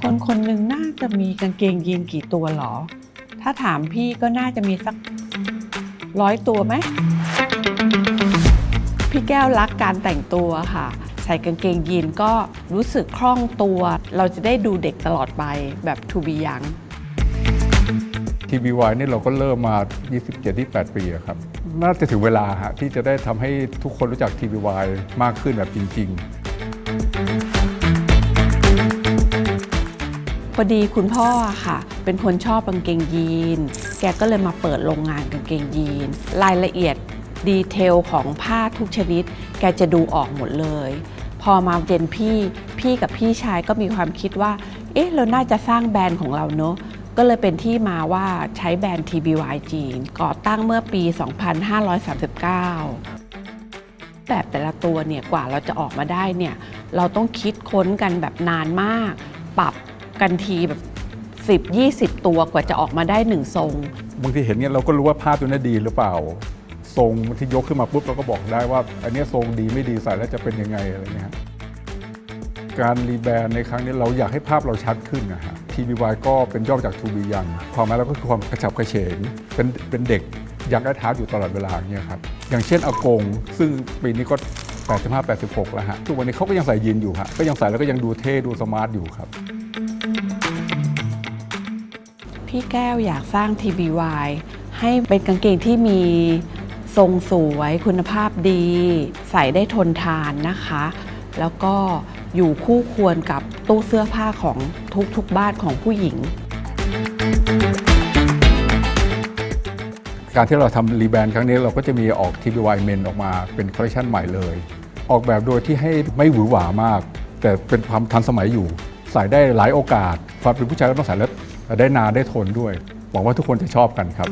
คนคนหนึ่งน่าจะมีกางเกงยีนกี่ตัวหรอ ถ้าถามพี่ก็น่าจะมีสักร้อยตัวไหม พี่แก้วรักการแต่งตัวค่ะ ใส่กางเกงยีนก็รู้สึกคล่องตัว เราจะได้ดูเด็กตลอดไปแบบทูบียังทีวีวายนี่เราก็เริ่มมา 27-28 ปีครับ น่าจะถึงเวลาฮะที่จะได้ทำให้ทุกคนรู้จักทีวีวายมากขึ้นแบบจริง ๆ พอดีคุณพ่อค่ะ เป็นคนชอบกางเกงยีน แกก็เลยมาเปิดโรงงานกางเกงยีน รายละเอียดดีเทลของผ้าทุกชนิด แกจะดูออกหมดเลย พอมาเจนพี่ พี่กับพี่ชายก็มีความคิดว่า เอ๊ะ เราน่าจะสร้างแบรนด์ของเราเนอะก็เลยเป็นที่มาว่าใช้แบรนด์ TBY จีนก่อตั้งเมื่อปี 2539แบบแต่ละตัวเนี่ยกว่าเราจะออกมาได้เนี่ยเราต้องคิดค้นกันแบบนานมาก ปรับ กันทีแบบ 10 20 ตัวกว่าจะออกมาได้หนึ่งทรง บางทีเห็นเนี่ยเราก็รู้ว่าภาพตัวนี้ดีหรือเปล่า ทรงที่ยกขึ้นมาปุ๊บเราก็บอกได้ว่า อันเนี้ยทรงดีไม่ดีใส่แล้วจะเป็นยังไงอะไรเงี้ยการรีแบรนด์ในครั้งนี้เราอยากให้ภาพเราชัดขึ้นนะฮะ TBY ก็เป็นย่อมาจาก To Be Young ความหมายเราก็คือความกระฉับกระเฉงเป็นเป็นเด็กยังได้ท้าอยู่ตลอดเวลาอย่างเงี้ยครับอย่างเช่นอากง ซึ่งปีนี้ก็ 85 86 แล้วฮะทุกวันนี้เขาก็ยังใส่ยีนอยู่ฮะก็ยังใส่แล้วก็ยังดูเท่ดูสมาร์ทอยู่ครับ พี่แก้วอยากสร้าง TBY ให้เป็นกางเกงที่มีทรงสวยคุณภาพดี ใส่ได้ทนทานนะคะ แล้วก็อยู่คู่ควรกับตู้เสื้อผ้าของทุกๆบ้านของผู้หญิง การที่เราทำรีแบรนด์ครั้งนี้เราก็จะมีออก TBY Men ออกมาเป็นคอลเลคชันใหม่เลย ออกแบบโดยที่ให้ไม่หวือหวามาก แต่เป็นความทันสมัยอยู่ ใส่ได้หลายโอกาส ความเป็นผู้ชายก็ต้องใส่แล้ว ได้นานได้ทนด้วย หวังว่าทุกคนจะชอบกันครับ